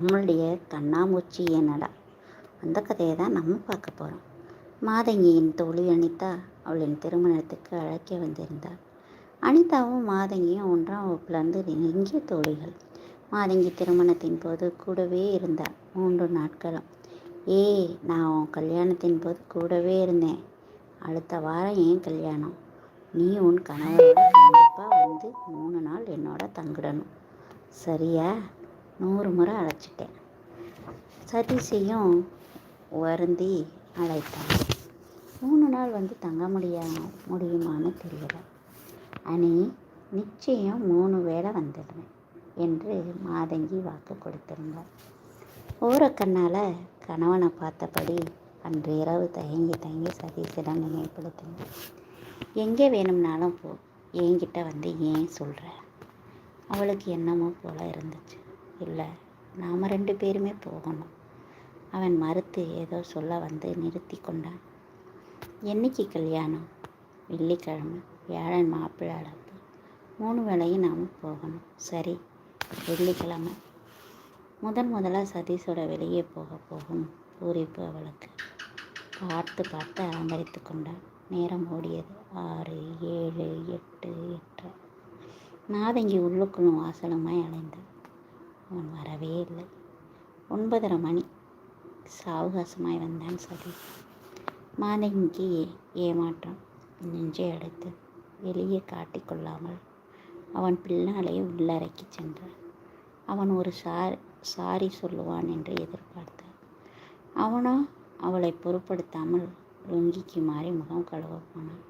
நம்மளுடைய கண்ணாமூச்சி என்னடா? அந்த கதையை தான் நம்ம பார்க்க போகிறோம் மாதங்கியின் தோழி அனிதா அவளின் திருமணத்துக்கு அழைக்க வந்திருந்தாள். அனிதாவும் மாதங்கியும் ஒன்றாம் வகுப்புலேருந்து நெருங்கிய தோழிகள். மாதங்கி திருமணத்தின் போது கூடவே இருந்தாள். மூன்று நாட்களும். ஏய் நான் உன் கல்யாணத்தின் போது கூடவே இருந்தேன். அடுத்த வாரம் ஏன் கல்யாணம்? நீ உன் கணவரோட கண்டிப்பாக வந்து மூணு நாள் என்னோட தங்கிடணும். சரியா? நூறு முறை அழைச்சிட்டேன். சதீஷையும் வருந்தி அழைத்தான். மூணு நாள் வந்து தங்க முடியா முடியுமான்னு தெரியல. அனி நிச்சயம் மூணு வேளை வந்துடுவேன் என்று மாதங்கி வாக்கு கொடுத்திருந்தார் ஓரக்கண்ணால் கணவனை பார்த்தபடி அன்று இரவு தயங்கி தயங்கி சதீஷிடம் நினைவுபடுத்தினார் எங்கே வேணும்னாலும் போ என்கிட்ட வந்து ஏன் சொல்கிற அவளுக்கு என்னமோ போல இருந்துச்சு. இல்லை. நாம் ரெண்டு பேருமே போகணும். அவன் மறுத்து ஏதோ சொல்ல வந்து நிறுத்தி கொண்டான். என்னைக்கு கல்யாணம்? வெள்ளிக்கிழமை வியாழன் மாப்பிள்ளை அழைப்பு. மூணு வேளையும் நாம் போகணும். சரி வெள்ளிக்கிழமை. முதன் முதலாக சதீஷோட வெளியே போக போகும் பூரிப்பு அவளுக்கு. பார்த்து பார்த்து அலங்கரித்து கொண்டான் நேரம் ஓடியது. ஆறு ஏழு எட்டு எட்டு நாதங்கி உள்ளுக்குள்ளும் வாசலுமாய் அலைந்தான் அவன் வரவே இல்லை. ஒன்பதரை மணி. சாவகாசமாய் வந்தான் சரி மாதங்கிக்கு ஏமாற்றம். நெஞ்சை அடைத்து வெளியே காட்டிக்கொள்ளாமல் அவன் பின்னாலே உள்ளறைக்கு சென்றான். அவன் ஒரு சார் சாரி சொல்லுவான் என்று எதிர்பார்த்தான். அவனோ அவளை பொருட்படுத்தாமல் லுங்கிக்கு மாறி முகம் கழுவ போனான்.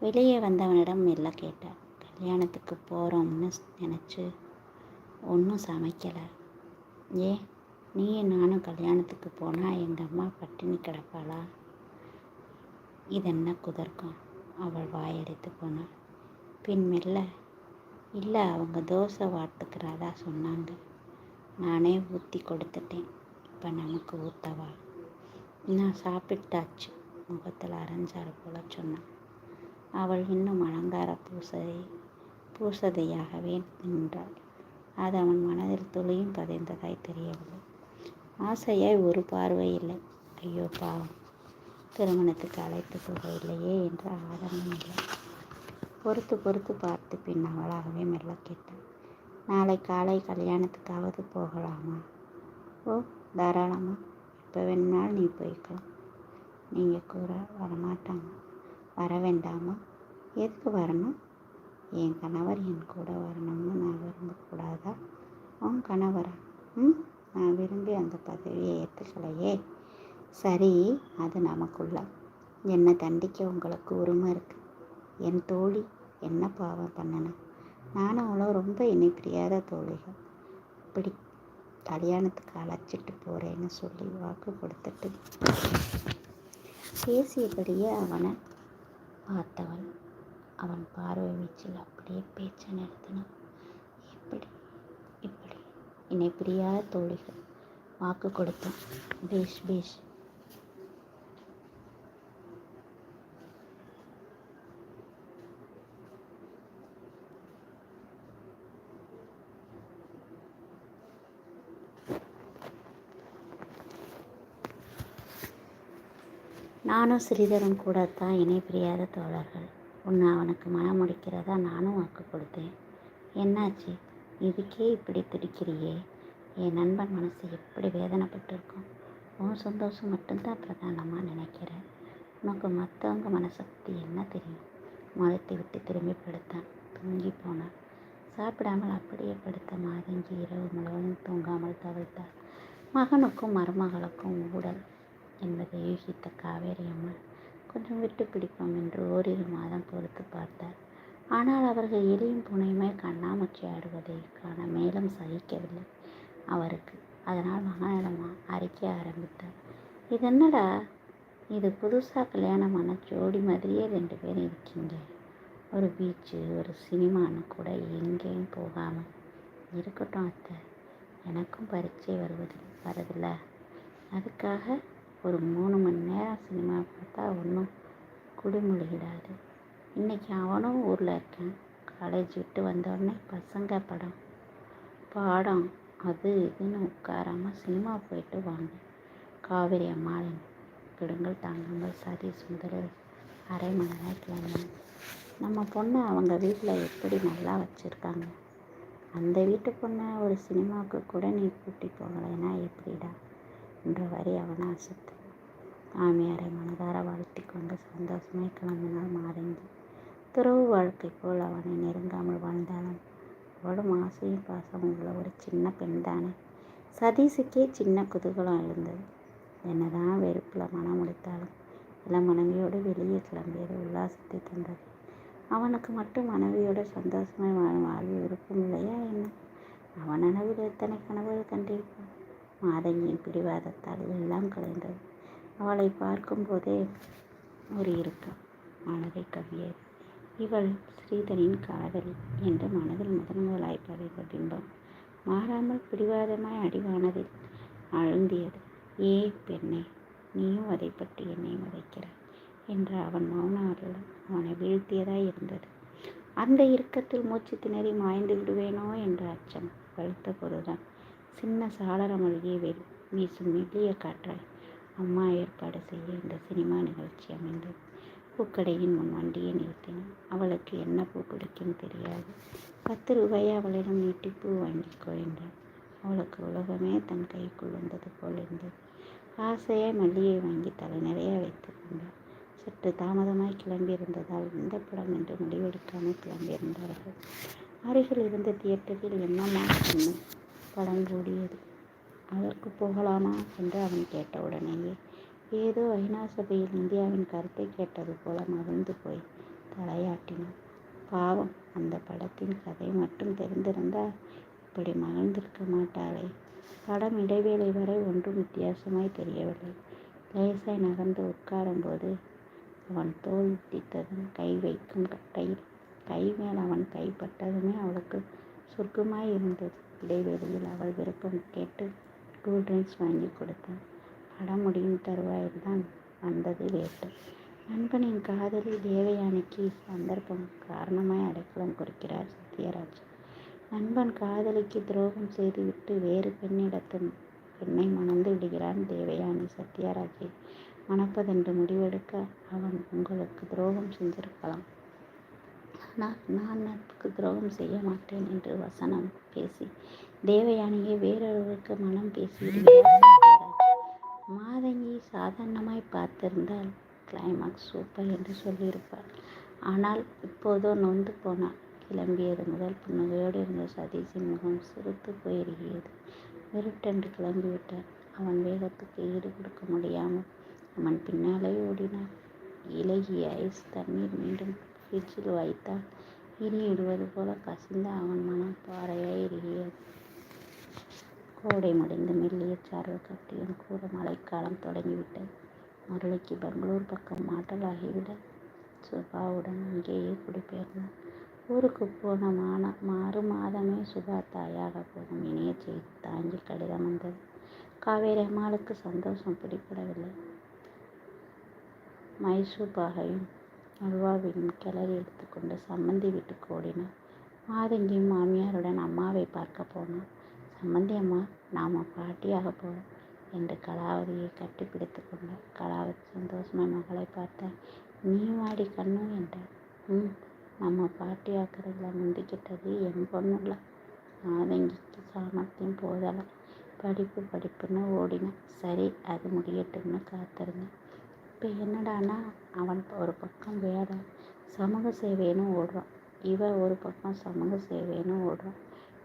வெளியே வந்தவனிடம் மெல்ல கேட்டான். கல்யாணத்துக்கு போகிறோம்னு நினச்சி ஒன்றும் சமைக்கலை. ஏ நீ நானும் கல்யாணத்துக்கு போனால் எங்கள் அம்மா பட்டினி கிடப்பாளா? இதென்ன குதர்க்கம். அவள் வாயடித்து போனாள். பின் மெல்ல இல்லை அவங்க தோசை வார்த்துக்கிறதா? சொன்னாங்க. நானே ஊற்றி கொடுத்துட்டேன். இப்போ நமக்கு ஊற்றவா நான் சாப்பிட்டாச்சு முகத்தில் அரைஞ்சாறு போல சொன்னான் அவள் இன்னும் அலங்கார பூசதை பூசதையாகவே நின்றாள். அது அவன் மனதில் துளியும் பதிந்ததாய் தெரியவில்லை. ஆசையாய் ஒரு பார்வை இல்லை. ஐயோ பாவம். திருமணத்துக்கு அழைத்து போகவில்லையே என்ற ஆதரவும் இல்லை. பொறுத்து பொறுத்து பார்த்து பின் அவளாகவே மெல்ல கேட்டான். நாளை காலை கல்யாணத்துக்காவது போகலாமா? ஓ தாராளமா. எப்போ வேணுனாலும் நீ போய்க்கலாம். நீங்கள் கூற வரமாட்டாங்க. வர வேண்டாமா? எதுக்கு வரணும்? என் கணவர் என் கூட வரணும்னு நான் விரும்பக்கூடாதா? உன் கணவரா? ம்? நான் விரும்பி அந்த பதவியை ஏற்றுக்கலையே சரி அது நமக்குள்ள. என்னை தண்டிக்க உங்களுக்கு உரிமை இருக்குது என் தோழி என்ன பாவம் பண்ணணும் நானும் அவ்வளோ ரொம்ப என்னை பிரியாத தோழிகள். இப்படி கல்யாணத்துக்கு அழைச்சிட்டு போகிறேன்னு சொல்லி வாக்கு கொடுத்துட்டு பேசியபடியே அவனை பார்த்தவள். அவன் பார்வை வீச்சில் அப்படியே பேச்சை நிறுத்தினான். இப்படி இப்படி என்னை பிரியாத தோழிகள் வாக்கு கொடுத்தான். பேஷ் பேஷ். நானும் ஸ்ரீதரன் கூட தான் இணை பிரியாத தோழர்கள். உன்னை அவனுக்கு மனம் முடிக்கிறதா நானும் வாக்கு கொடுத்தேன். என்னாச்சு? இதுக்கே இப்படி திடிக்கிறியே? என் நண்பன் மனசு எப்படி வேதனைப்பட்டிருக்கும்? உன் சந்தோஷம் மட்டும்தான் பிரதானமாக நினைக்கிறேன் உனக்கு மற்றவங்க மனசை பற்றி என்ன தெரியும்? மறுத்து விட்டு திரும்பி படுத்தான். தூங்கி போனான். சாப்பிடாமல் அப்படியே படுத்த மாதங்கி இரவு முழுவதும் தூங்காமல் தவிர்த்தார் மகனுக்கும் மருமகளுக்கும் ஊடல் என்பதை யூகித்த காவேரி அம்மன் கொஞ்சம் விட்டு பிடிப்போம் என்று ஓரிரு மாதம் பொறுத்து பார்த்தார். ஆனால் அவர்கள் எலியும் புனையுமே கண்ணாமூச்சி ஆடுவதை காண மேலும் சகிக்கவில்லை அவருக்கு. அதனால் மகனிடமா அரைக்க ஆரம்பித்தார். இது என்னடா? இது புதுசாக கல்யாணமான ஜோடி மாதிரியே ரெண்டு பேர் இருக்கீங்க. ஒரு பீச்சு ஒரு சினிமான்னு கூட எங்கேயும் போகாமல் இருக்கட்டும் அத்தை. எனக்கும் பரீட்சை வருவது வரதில்ல அதுக்காக ஒரு மூணு மணி நேரம் சினிமா பார்த்தா ஒன்றும் குடிமொழிகிடாது இன்றைக்கி அவனும் ஊரில் இருக்கான். காலேஜ் விட்டு வந்தோடனே பசங்க படம் பாடம் அது இதுன்னு உட்காராமல் சினிமா போயிட்டு வாங்க. காவேரி அம்மாளின் கிடுங்கள் தாங்கங்கள் சதீஷ் முதலில் அரை மணி நேரத்தில் நம்ம பொண்ணை அவங்க வீட்டில் எப்படி நல்லா வச்சுருக்காங்க? அந்த வீட்டு பொண்ணை ஒரு சினிமாவுக்கு கூட நீ கூட்டி போகலைன்னா எப்படிடா? என்ற வரி அவனை அசத்து மாமியாரை மனதார வாழ்த்தி கொண்டு சந்தோஷமாய் கிளம்பினாள் மாதங்கி துறவு வாழ்க்கை போல் அவனை நெருங்காமல் வாழ்ந்தாலும் அவளும் ஆசையும் பாசமும் உள்ள ஒரு சின்ன பெண் தானே சதீஷுக்கே சின்ன குதூகலம் எழுந்தது. என்னதான் வெறுப்பில் மனம் முடித்தாலும் இளம் மனைவியோடு வெளியே கிளம்பியது உல்லாசத்தை தந்தது. அவனுக்கு மட்டும் மனைவியோட சந்தோஷமாய் வாழும் வாழ்வு விருப்பம் இல்லையா என்ன? அவன் நனவில் எத்தனை கனவுகள் கண்டிருப்பான்? மாதங்கியின் பிடிவாதத்தால் எல்லாம் கலைந்தது. அவளை பார்க்கும்போதே ஒரு இறுக்கம் மனதை கவியது இவள் ஸ்ரீதரின் காதலி என்று மனதில் முதன் முதலாய் பதிந்த பிம்பம். மாறாமல் பிடிவாதமாய் அடிவானதில் அழுந்தியது ஏ பெண்ணே நீயும் அதை பற்றி என்னை வதைக்கிறாய் என்ற அவன் மௌன அருளும் அவனை வீழ்த்தியதாய் இருந்தது. அந்த இறுக்கத்தில் மூச்சு திணறி மாய்ந்து விடுவேனோ என்ற அச்சம் வலுத்த பொழுதுதான் சின்ன சாளர மொழியை வெ வீசும் மெல்லிய காற்றாய் அம்மா ஏற்பாடு செய்ய இந்த சினிமா நிகழ்ச்சி அமைந்தது பூக்கடையின் முன் வண்டியை நிறுத்தினான் அவளுக்கு என்ன பூ பிடிக்கும் தெரியாது. பத்து ரூபாயை அவளிடம் நீட்டி பூ வாங்கிக்கோ என்றான் அவளுக்கு உலகமே தன் கைக்குள் வந்தது போல் இருந்தது ஆசையாய் மல்லியை வாங்கி தலை நிறைய வைத்து கொண்டார் சற்று தாமதமாய் கிளம்பியிருந்ததால் எந்த படம் என்று முடிவெடுக்காமல் கிளம்பியிருந்தார்கள். அருகில் இருந்த தியேட்டரில் என்னமா சொன்னேன் படம் கூடியது அதற்கு போகலாமா? என்று அவன் கேட்டவுடனேயே ஏதோ ஐநா சபையில் இந்தியாவின் கருத்தை கேட்டது போல மகிழ்ந்து போய் தலையாட்டினான். பாவம் அந்த படத்தின் கதை மட்டும் தெரிந்திருந்தால் இப்படி மகிழ்ந்திருக்க மாட்டாளே. படம் இடைவேளை வரை ஒன்றும் வித்தியாசமாய் தெரியவில்லை. லேசாய் நகர்ந்து உட்காரும்போது அவன் தோல் தித்ததும் கை வைக்கும் கையில் கை மேல் அவன் கைப்பட்டதுமே அவளுக்கு சொர்க்கமாய் இருந்தது. இடைவெளியில் அவள் விருப்பம் கேட்டு கூல் ட்ரிங்க்ஸ் வாங்கி கொடுத்தான். படம் முடியும் தருவாயில் தான் வந்தது வேட்டு. நண்பனின் காதலி தேவயானிக்கு சந்தர்ப்பம் காரணமாய் அடைக்கலம் கொடுக்கிறார் சத்யராஜ். நண்பன் காதலிக்கு துரோகம் செய்துவிட்டு வேறு பெண்ணிடத்தில் பெண்ணை மணந்து விடுகிறான் தேவயானி. சத்யராஜை மணப்பதென்று முடிவெடுக்க அவன் உங்களுக்கு துரோகம் செஞ்சிருக்கலாம். நான் நட்புக்கு துரோகம் செய்ய மாட்டேன் என்று வசனம் பேசி தேவயானியை வேறொருவருக்கு மனம் பேசி மாதங்கி சாதாரணமாய் பார்த்திருந்தால் கிளைமாக்ஸ் சூப்பர் என்று சொல்லியிருப்பார். ஆனால் இப்போதோ நொந்து போனாள் கிளம்பியது முதல் புன்னகையோடு இருந்த சதீஷின் முகம் சிரித்து போயிருக்கிறது விருட்டென்று கிளம்பிவிட்டார். அவன் வேகத்துக்கு ஈடு கொடுக்க முடியாமல் அவன் பின்னாலே ஓடினான். இலகிய ஐஸ் தண்ணீர் மீண்டும் ஃப்ரிட்ஜில் வைத்தால் இடுவது போல கசிந்த அவன் மனம் பாறையாய் எரிகிறது. கோடை முடிந்து மெல்லிய சாரல் கட்டியும் கூட மழைக்காலம் தொடங்கிவிட்டது. மருளைக்கு பெங்களூர் பக்கம் மாட்டலாகிவிட சுபாவுடன் அங்கேயே குடிபெயர்ந்தார். ஊருக்கு போன மான மாறு மாதமே சுபா தாயாக போகும் இணைய செய்தி தாங்கி கடிதம் வந்தது. காவேரி அம்மாளுக்கு சந்தோஷம் பிடிப்படவில்லை. மைசூர் பாகையும் அல்வாவின் கிளறி எடுத்துக்கொண்டு சம்மந்தி வீட்டுக்கு ஓடினான். மாதங்கியும் மாமியாருடன் அம்மாவை பார்க்க போனான். சம்மந்தி அம்மா நாம் பாட்டியாக போகிறோம் என்று கலாவதியை கட்டிப்பிடித்து கொண்டார் கலாவதி சந்தோஷமாக மகளை பார்த்தேன். நீ வாடி கண்ணு என்றார் ம் நம்ம பாட்டியாக்குறதுல முந்திக்கிட்டது என் பொண்ணுல மாதங்கிக்கு சாமர்த்தியம் போதலை. படிப்பு படிப்புன்னு ஓடினேன். சரி அது முடியட்டும்னு காத்திருந்தேன். இப்போ என்னடானா அவன் ஒரு பக்கம் வேலை சமூக சேவைன்னு ஓடுறான். இவன் ஒரு பக்கம் சமூக சேவைன்னு ஓடுறான்.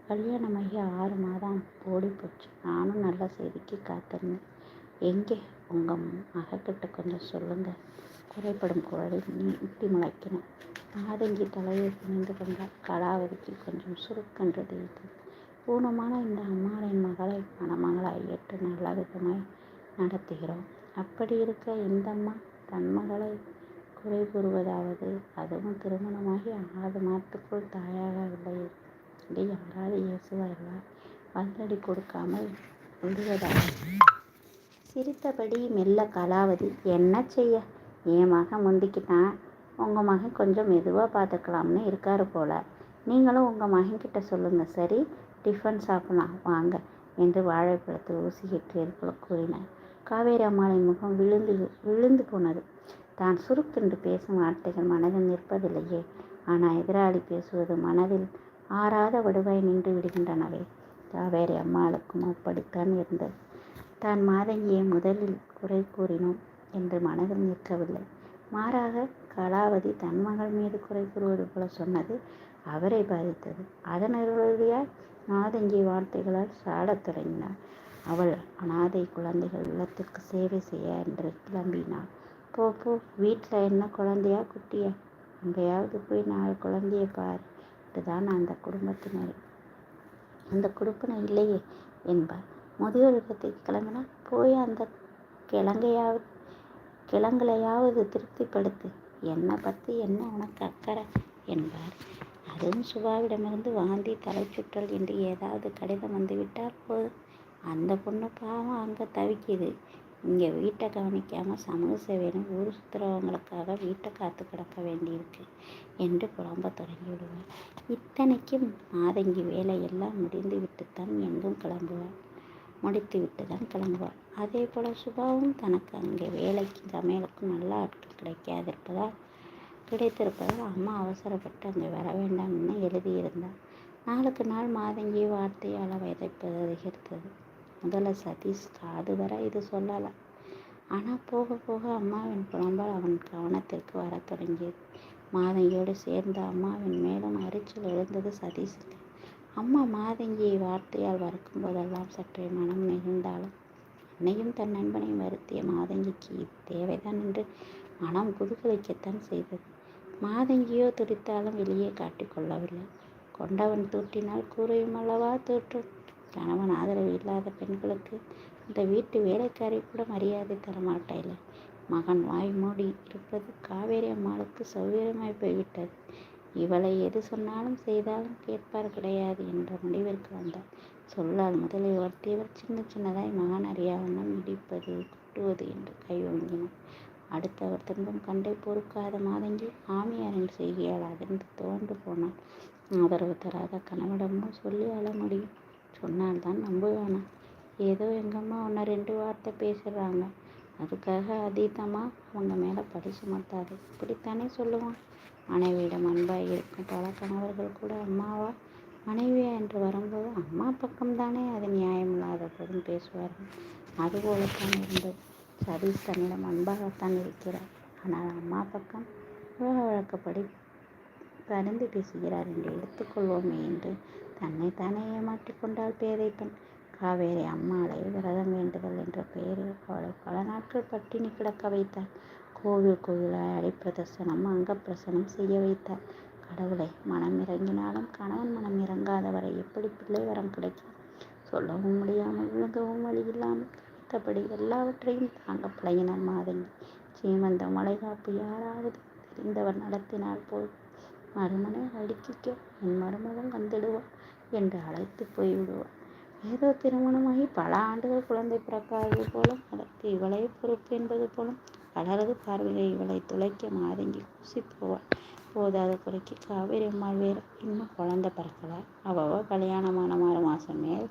கல்யாணமாகி ஆறு மாதம் ஓடிப்போச்சு நானும் நல்ல செய்திக்கு காத்திருந்தேன். எங்கே? உங்கள் மகக்கிட்ட கொஞ்சம் சொல்லுங்கள் குறைப்படும் குரலில் நீட்டி முளைக்கணும் மாதங்கி தலையை குனிந்து கொண்டால் கலாவதிக்கு கொஞ்சம் சுருக்கென்று தெரிவித்தது ஊனமான இந்த அம்மாளின் மகளை மணமகளாய் ஏற்று நல்ல விதமாய் நடத்துகிறோம். அப்படி இருக்க இந்த அம்மா தன் மகளை குறை கூறுவதாவது அதுவும் திருமணமாகி ஆறு மாதத்துக்குள் தாயாகவில்லை சொல்லி யாராவது இயேசுவார்களா பதிலடி கொடுக்காமல் விடுவதாக சிரித்தபடி மெல்ல கலாவதி என்ன செய்ய? என் மகன் முந்திக்கிட்டான். உங்கள் மகன் கொஞ்சம் மெதுவாக பார்த்துக்கலாம்னு இருக்காரு போல. நீங்களும் உங்கள் மகன்கிட்ட சொல்லுங்கள் சரி டிஃபன் சாப்பிடலாம். வாங்க என்று வாழைப்பழத்தில் ஊசியிட்டு போல கூறினார். காவேரி அம்மாளின் முகம் விழுந்து விழுந்து போனது. தான் சுருக்கென்று பேசும் வார்த்தைகள் மனதில் நிற்பதில்லையே. ஆனால் எதிராளி பேசுவது மனதில் ஆறாத வடுவாய் நின்று விடுகின்றனவே. காவேரி அம்மாளுக்கும் அப்படித்தான் இருந்தது. தான் மாதங்கியை முதலில் குறை கூறினோம் என்று மனதில் நிற்கவில்லை. மாறாக கலாவதி தன் மகள் மீது குறை கூறுவது போல சொன்னது அவரை பாதித்தது. அதன் அருளியால் மாதங்கி வார்த்தைகளால் சாடத் தொடங்கினார் அவள் அனாதை குழந்தைகள் இல்லத்திற்கு சேவை செய்ய என்று கிளம்பினாள். போ போ வீட்டில் என்ன குழந்தையா குட்டியா? எங்கேயாவது போய் நாலு குழந்தைய பார் இதுதான் அந்த குடும்பத்தினர். அந்த குடும்பம் இல்லையே என்பார் முதியோர் இல்லத்துக்கு கிளம்பினா போய் அந்த கிழங்கையாவது கிழங்குலையாவது திருப்திப்படுத்து. என்னை பற்றி என்ன உனக்கு அக்கறை என்பார். அதுவும் சுபாவிடமிருந்து வாந்தி தலைச்சுற்றல் என்று ஏதாவது கடிதம் வந்துவிட்டால் போதும். அந்த பொண்ணு பாவம் அங்கே தவிக்குது. இங்கே வீட்டை கவனிக்காமல் சமூக சேவையிலும் ஊர் சுற்றுறவங்களுக்காக வீட்டை காத்து கிடக்க வேண்டியிருக்கு என்று புலம்ப தொடங்கிவிடுவார் இத்தனைக்கும் மாதங்கி வேலையெல்லாம் முடிந்து விட்டுத்தான் எங்கும் கிளம்புவேன் முடித்து விட்டு தான் கிளம்புவாள். அதே போல் சுபாவும் தனக்கு அங்கே வேலைக்கு சமையலுக்கும் நல்ல ஆட்கள் கிடைக்காதிருப்பதால் கிடைத்திருப்பதால் அம்மா அவசரப்பட்டு அங்கே வர வேண்டாம்னு எழுதியிருந்தாள். நாளுக்கு நாள் மாதங்கி வார்த்தையால் விதைப்பது அதிகரித்தது முதல்ல சதீஷ் காது வர இது சொல்லலை. ஆனால் போக போக அம்மாவின் புலம்பல் அவன் கவனத்திற்கு வர தொடங்கியது. மாதங்கியோடு சேர்ந்த அம்மாவின் மேலும் அரிச்சல் எழுந்தது சதீஷுக்கு. அம்மா மாதங்கியை வார்த்தையால் வறுக்கும் போதெல்லாம் சற்றே மனம் நெகிழ்ந்தாலும் அன்னையும் தன் நண்பனையும் வருத்திய மாதங்கிக்கு தேவைதான் என்று மனம் குதுகலிக்கத்தான் செய்தது. மாதங்கியோ துடித்தாலும் வெளியே காட்டிக்கொள்ளவில்லை கொண்டவன் தூட்டினால் கூறையும் அல்லவா தூற்றும்? கணவன் ஆதரவு இல்லாத பெண்களுக்கு இந்த வீட்டு வேலைக்காரி கூட மரியாதை தரமாட்டாயில்லை. மகன் வாய் மூடி இருப்பது காவேரி அம்மாளுக்கு சௌகரியமாய் போய்விட்டது. இவளை எது சொன்னாலும் செய்தாலும் கேட்பார் கிடையாது என்ற முடிவிற்கு வந்தார் சொல்லால் முதலில் ஒருத்தியவர் சின்ன சின்னதாய் மகன் அறியாவண்ணம் இடிப்பது குட்டுவது என்று கை ஒழுங்கினார் அடுத்தவர் துன்பம் கண்டை பொறுக்காத மாதங்கி ஆமியாரின் செய்கையால் அதிர்ந்து தோன்று போனார் ஆதரவு தராத கணவிடமும் சொல்லி அழ முடியும். சொன்னால் தான் நம்புவானா? ஏதோ எங்கம்மா ஒன்று ரெண்டு வார்த்தை பேசுகிறாங்க அதுக்காக அதீதமாக அவங்க மேலே படி சுமத்தாது இப்படித்தானே சொல்லுவான். மனைவியிடம் அன்பாக இருக்கும் பல கணவர்கள் கூட அம்மாவா? மனைவியா என்று வரும்போது அம்மா பக்கம்தானே அது நியாயமில்லாத போதும் பேசுவார்கள் அதுபோலத்தான் இருந்தது. சதீஷ் தன்னிடம் அன்பாகத்தான் இருக்கிறார். ஆனால் அம்மா பக்கம் உலக வழக்கப்படி பரிந்து பேசுகிறார் என்று எடுத்துக்கொள்வோமே என்று தன்னைத்தானே ஏமாற்றிக்கொண்டால் பேதை பெண் காவேரி அம்மாளை விரதம் வேண்டுதல் என்ற பெயரில் அவளை பல நாட்கள் பட்டினி கிடக்க வைத்தார் கோவில் கோவிலாய் அடிப்பிரதர்சனம் அங்கப்பிரசனம் செய்ய வைத்தார் கடவுளை மனம் இறங்கினாலும் கணவன் மனம் இறங்காதவரை எப்படி பிள்ளை வரம் கிடைக்கும்? சொல்லவும் முடியாமல் விழுங்கவும் வழி இல்லாமல் தவித்தபடி எல்லாவற்றையும் தாங்க பழகினார் மாதங்கி சீமந்த மலைகாப்பு யாராவது தெரிந்தவர் நடத்தினால் போல் மருமனை அடுக்கிக்க என் மருமகன் வந்துடுவான். என்று அழைத்து போய்விடுவார். ஏதோ திருமணமாகி பல ஆண்டுகள் குழந்தை பிறக்காதது போலும் அதற்கு இவளே பொறுப்பு என்பது போலும் பலரது பார்வையில் இவளை துளைக்க மாதங்கி கூசி போவாள் போதாத குறைக்கு காவேரி அம்மாள் வேறு இன்னும் குழந்தை பிறக்கல. அவள் கல்யாணமான ஆறு மாதம் மேல்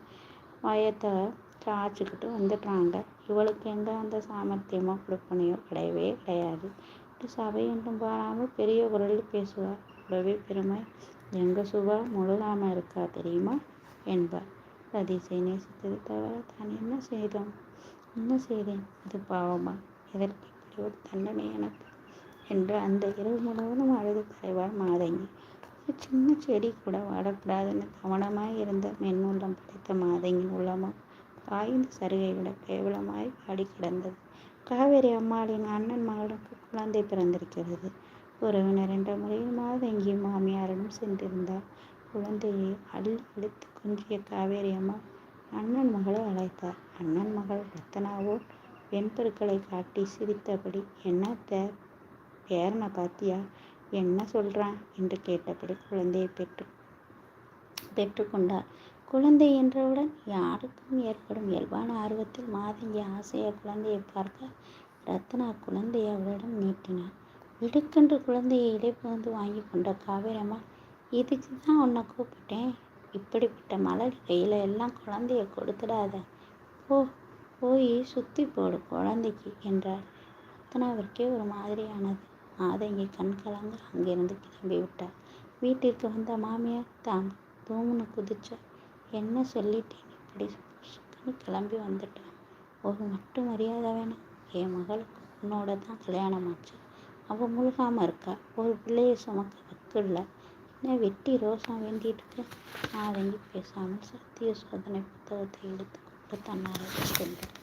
வயத்தை காய்ச்சிக்கிட்டு வந்துடுறாங்க இவளுக்கு எங்கே அந்த சாமர்த்தியமோ கொடுப்பனையோ கிடையவே கிடையாது. சபை என்றும் பாராமல் பெரிய குரலில் பேசுவார். கூடவே பெருமை எங்கள் சுபா முழுகாமல் இருக்கா தெரியுமா? என்பார். சதீஷை நேசித்தது தவிர தான் என்ன செய்தோம்? என்ன செய்தேன்? இது பாவமா? எதற்கு ஒரு தண்டனை எனக்கு? என்று அந்த இரவு முழுவதும் அழுது கரைவாள் மாதங்கி. ஒரு சின்ன செடி கூட வாடக்கூடாதுன்னு கவனமாய் இருந்த மென்னுள்ளம் படைத்த மாதங்கி உள்ளமோ? காய்ந்த சருகை விட கேவலமாய் பாடி கிடந்தது. காவேரி அம்மாளின் அண்ணன் மகளுக்கு குழந்தை பிறந்திருக்கிறது. உறவினர் என்ற முறையில் மாதங்கி மாமியாரிடம் சென்றிருந்தார்? குழந்தையை அள்ளி அழித்து கொஞ்சிய காவேரி அம்மா அண்ணன் மகளை அழைத்தார். அண்ணன் மகள் ரத்தனாவோ வெண்பொருட்களை காட்டி சிரித்தபடி என்ன பேரனை பார்த்தியா என்ன சொல்கிறான் என்று கேட்டபடி குழந்தையை பெற்று பெற்றுக்கொண்டார் குழந்தை என்றவுடன் யாருக்கும் ஏற்படும் இயல்பான ஆர்வத்தில் மாதங்கி ஆசையாக குழந்தையை பார்க்க ரத்னா குழந்தையை அவளிடம் நீட்டினார் விடுக்கென்று குழந்தையை இடைப்புகுந்து வாங்கி கொண்ட காவேரம்மா இதுக்கு தான் உன்னை கூப்பிட்டேன்? இப்படிப்பட்ட மலர் கையில் எல்லாம் குழந்தைய கொடுத்துடாத. போ போய் சுற்றி போடு குழந்தைக்கு என்றார். ரத்னாவிற்கே ஒரு மாதிரியானது. மாதங்கி கண் கலங்க அங்கிருந்து கிளம்பி விட்டார். வீட்டிற்கு வந்த மாமியார் தாம் தூங்குன்னு குதிச்ச என்ன சொல்லிட்டேன்? இப்படி சுக்குன்னு கிளம்பி வந்துட்டான். ஒரு மட்டும் மரியாதை வேணாம். என் மகளுக்கு உன்னோட தான் கல்யாணம் ஆச்சு. அவள் முழுகாமல் இருக்கா? ஒரு பிள்ளையை சுமக்க வக்கு இல்லை. என்ன வெட்டி ரோசா வேண்டிட்டு இருக்கு மாதங்கி பேசாமல் சத்திய சோதனை புத்தகத்தை எடுத்து கொண்டு தன்னாரை சென்றார்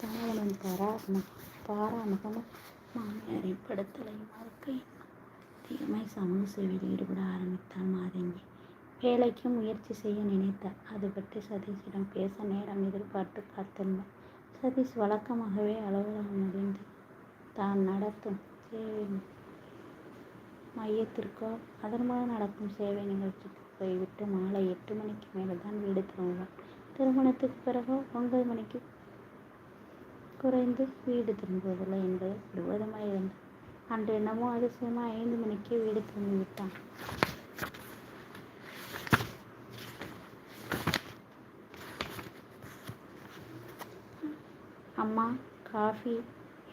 தாவலின் பராமகம் பாராமுகமும் மாமியாரின் படுத்தலையும் இருக்க தீமை சமூக சேவையில் ஈடுபட ஆரம்பித்தாள் மாதங்கி வேலைக்கும் முயற்சி செய்ய நினைத்தார் அது பற்றி சதீஷிடம் பேச நேரம் எதிர்பார்த்து காத்திருந்தார் சதீஷ் வழக்கமாகவே அலுவலகம் முடிந்து தான் நடத்தும் மையத்திற்கோ அதன் மூலம் நடக்கும் சேவை நிகழ்ச்சிக்கு போய்விட்டு மாலை எட்டு மணிக்கு மேலே தான் வீடு திரும்புவார். திருமணத்துக்கு பிறகு ஒன்பது மணிக்கு குறைந்து வீடு திரும்புவதில்லை என்பது விரோதமாக இருந்தது அன்று என்னமோ அதிசயமாக ஐந்து மணிக்கு வீடு திரும்பிவிட்டான். அம்மா காஃபி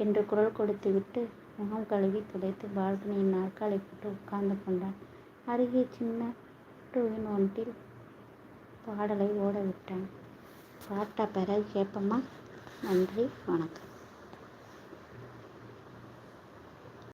என்று குரல் கொடுத்துவிட்டு முகம் கழுவி துடைத்து பால்கனியின் நாற்காலி போட்டு உட்கார்ந்து கொண்டான். அருகே சின்ன டூவின் ஒன்றில் பாடலை ஓட விட்டான். பெற பிறகு கேட்போமா நன்றி வணக்கம்.